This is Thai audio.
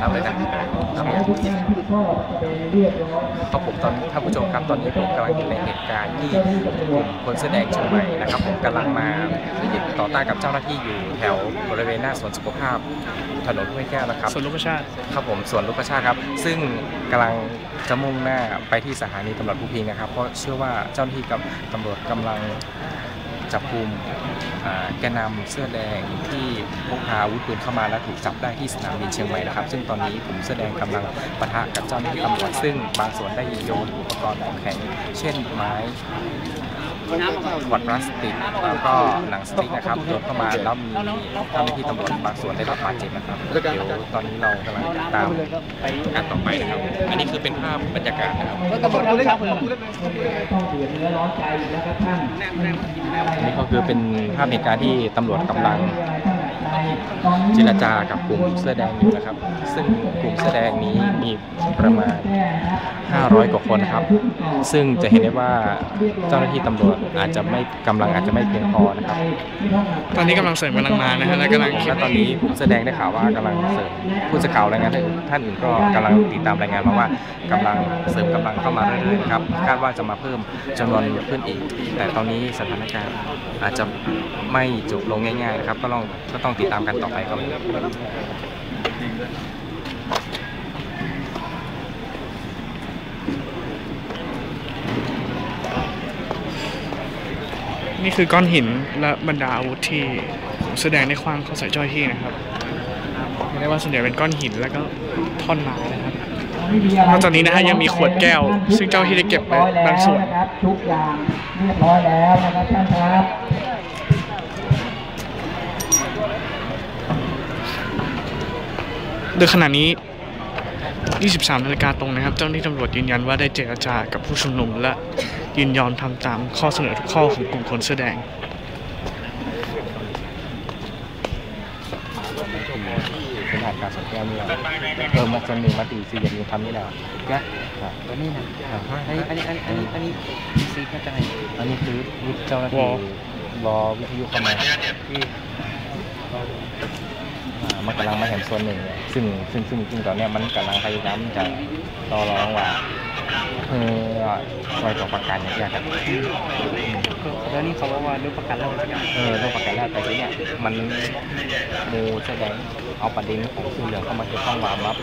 ทำเลยนะทำเลยครับผมตอนท่านผู้ชมครับตอนนี้ผมกำลังอยู่ในเหตุการณ์ที่กลุ่มคนเสื้อแดงเชียงใหม่นะครับ ผมกำลังมาต่อต้านกับเจ้าหน้าที่อยู่แถวบริเวณหน้าสวนสุขภาพถนนห้วยแก้วนะครับส่วนลูกชาติครับผมสวนลูกกระชาติครับ ซึ่งกำลังจะมุ่งหน้าไปที่สถานีตำรวจภูพิงนะครับ เพราะเชื่อว่าเจ้าหน้าที่กับตำรวจกำลัง จับกลุ่มอ่าแกนนำเสื้อแดงที่พกพาอาวุธปืนเข้ามาและถูกจับได้ที่สนามบินเชียงใหม่นะครับ ซึ่งตอนนี้กลุ่มเสื้อแดงกำลังปะทะกับเจ้าหน้าที่ตำรวจซึ่งบางส่วนได้โยนอุปกรณ์ของแข็งเช่นไม้ ขวดพลาสติกแล้วก็หนังสติ๊กนะครับโดนเข้ามาแล้วมีเจ้าหน้าที่ตำรวจบางส่วนได้รับบาดเจ็บนะครับเดี๋ยวตอนนี้เรากำลังติดตามการต่อไปนะครับ อันนี้คือเป็นภาพบรรยากาศนะครับต้องเดือดเนื้อร้อนใจแล้วก็ท่านอันนี่ก็คือเป็นภาพเหตุการณ์ที่ตำรวจกำลัง เจรจากับกลุ่มเสื้อแดงอยู่นะครับ ซึ่งกลุ่มเสื้อแดงนี้มีประมาณ 500 กว่าคนนะครับ ซึ่งจะเห็นได้ว่าเจ้าหน้าที่ตำรวจอาจจะไม่กำลังอาจจะไม่เพียงพอนะครับตอนนี้กำลังเสริมกำลังมานะฮะและกำลังและตอนนี้ผมแสดงได้ข่าวว่ากำลังเสริมผู้สื่อข่าวรายงานท่านอื่นก็กำลังติดตามรายงานมาว่ากำลังเสริมกำลังเข้ามาเรื่อยๆนะครับคาดว่าจะมาเพิ่มจำนวนเพื่อนอีก แต่ตอนนี้สถานการณ์อาจจะไม่จบลงง่ายๆนะครับก็ต้องก็ต้องติดตามกันต่อไปครับนี่คือก้อนหินและบรรดาอาวุธที่แสดงในความเข้าใส่เจ้าหน้าที่นะครับเรียกได้ว่าส่วนใหญ่เป็นก้อนหินแล้วก็ท่อนไม้นะครับนอกจากนี้นะฮะยังมีขวดแก้ว ซึ่งเจ้าหน้าที่ได้เก็บไว้บางส่วนนะครับทุกอย่างเรียบร้อยแล้วนะครับท่าน โดยขณะนี้ 23 นาฬิกาตรงนะครับ เจ้าหน้าที่ตำรวจยืนยันว่าได้เจรจากับผู้ชุมนุม และยินยอมทำตามข้อเสนอทุกข้อของกลุ่มคนเสื้อแดงเป็นหาดการสนแก้วเนี่ยเออมาจนหนึ่งมาตีสี่อย่างนี้ทำนี่แล้วแกครับตัวนี้นะอันนี้อันนี้อันนี้อันนี้อันนี้ซีก็จะให้อันนี้คือวิทย์เจ้าหน้าที่วอรอวิทยุเข้ามาที่อ่า มันกำลังมาเห็นส่วนหนึ่ง ซึ่งซึ่งซึ่งซึ่งตอนเนี้ยมันกำลังพยายามจะต่อรองว่าเออซอยตัวประกันอย่างเงี้ยครับแล้วนี่เขาบอกว่ารูปประกันแล้วเออตัวประกันแล้วแต่ทีเนี้ยมันมูแสดงเอาประเด็นของสีเหลืองเข้ามาเกี่ยวข้องว่ามา